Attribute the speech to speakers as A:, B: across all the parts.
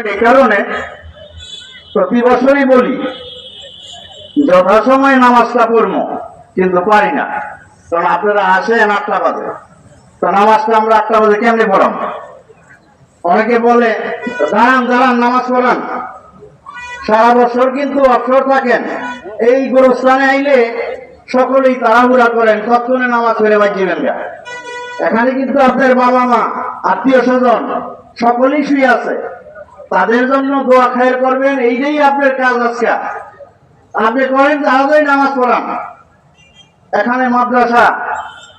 A: কারণে প্রতি বছরই বলি, যথাসময় নামাজটা পড়ব, কিন্তু পারি না। কারণ আপনারা আসেন আটটা বাজে। তো নামাজটা আমরা আটটা বাজে কেমনে পড়াম অনেকে বলে, দাঁড়ান দাঁড়ান, নামাজ পড়ান। সারা বছর কিন্তু অবসর থাকেন। এই গোরস্থানে আইলে সকলেই তাড়াহুড়া করেন, তৎক্ষণে নামাজ ফেরে বাজিবেন গা। এখানে কিন্তু আপনার বাবা মা, আত্মীয় স্বজন, সকলেই শুয়ে আছে। তাদের জন্য দোয়া খায়ের করবেন, এইটাই আপনার কাজ আজকে। আপনি করেন, তাহলেই নামাজ পড়ান। এখানে মাদ্রাসা,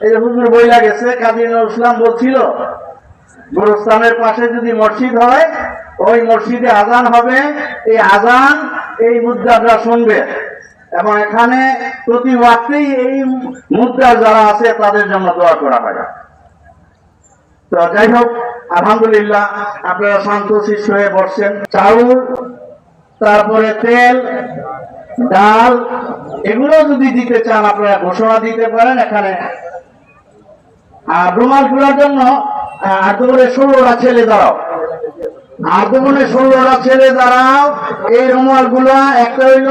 A: এই যে হুজুর বইলা গেছে, কাজী ইসলাম বলছিল, গোরস্থানের পাশে যদি মসজিদ হয়, ওই মসজিদে আজান হবে। এই আজান, এই মুদ্রাটা শুনবে। এবং এখানে প্রতি ওয়াক্তেই এই মুদ্রা যারা আছে, তাদের জন্য দোয়া করা হয়। তো যাই হোক আলহামদুলিল্লাহ, আপনারা শান্ত শিষ্ট হয়ে বসছেন। চাউল, তারপরে তেল, ডাল, এগুলো যদি দিতে চান, আপনারা ঘোষণা দিতে পারেন এখানে। আর রুমাল খোলার জন্য আদমনে ষোলোটা ছেলে দাঁড়াও। আদমনে ষোলোটা ছেলে দাঁড়াও, এই রুমালগুলা একটা হইল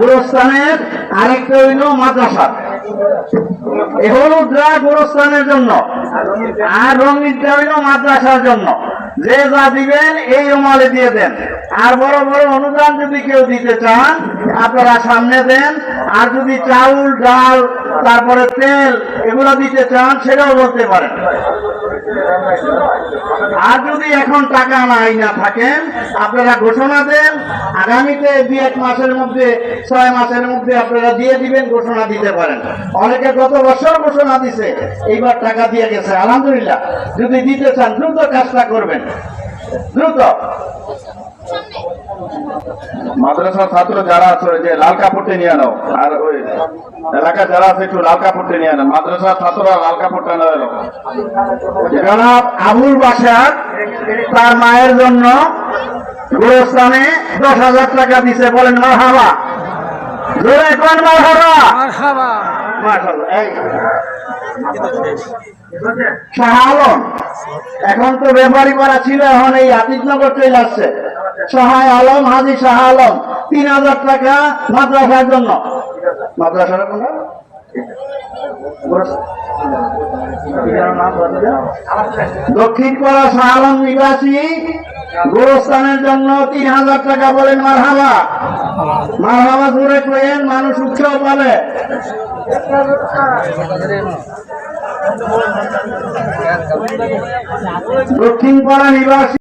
A: গুরস্থানের, আরেকটা হইল মাদ্রাসার। এই হলুদরা গুরস্থানের জন্য। আর রঙিনটা হইল মাদ্রাসার জন্য। যে যা দিবেন এই অমালে দিয়ে দেন। আর বড় বড় অনুদান যদি কেউ দিতে চান, আপনারা সামনে দেন। আর যদি চাউল, ডাল তারপরে তেল এগুলো দিতে চান সেটাও বলতে পারেন। আর যদি এখন টাকা নাই না থাকেন, আপনারা ঘোষণা দেন, আগামীতে দু এক মাসের মধ্যে, ছয় মাসের মধ্যে আপনারা দিয়ে দিবেন, ঘোষণা দিতে পারেন। অনেকে গত বছর ঘোষণা দিছে, এইবার টাকা দিয়ে গেছে। আলহামদুলিল্লাহ, যদি দিতে চান, দ্রুত কাজটা করবেন। দ্রুত।
B: মাদ্রাসার ছাত্র যারা আছে যে লাল কাপড়টি নিয়ে নাও। আর ওই এলাকা যারা আছে একটু লাল কাপড়টি নিয়ে নাও। মাদ্রাসার ছাত্ররা লাল কাপড়টা নিয়ে এলো
A: জনাব আবুল বাসার তার মায়ের জন্য গোরস্থানে দশ হাজার টাকা দিছে। বলেন মা হাবা জোরে কোন মা হাবা শাহ আলম এখন তো ব্যাপারী পাড়া ছিল এখন এই আতিকনগর চলে আসছে। সহায় আলম, হাজি শাহ আলম, তিন হাজার টাকা মাদ্রাসার জন্য। মাদ্রাসার? দক্ষিণ পাড়া শাহ আলম নিবাসী গোরস্থানের জন্য তিন হাজার টাকা বলেন মারহাবা। মারহাবা জোরে কয়েন মানুষ উৎসাহ পাবে। দক্ষিণ পাড়া নিবাসী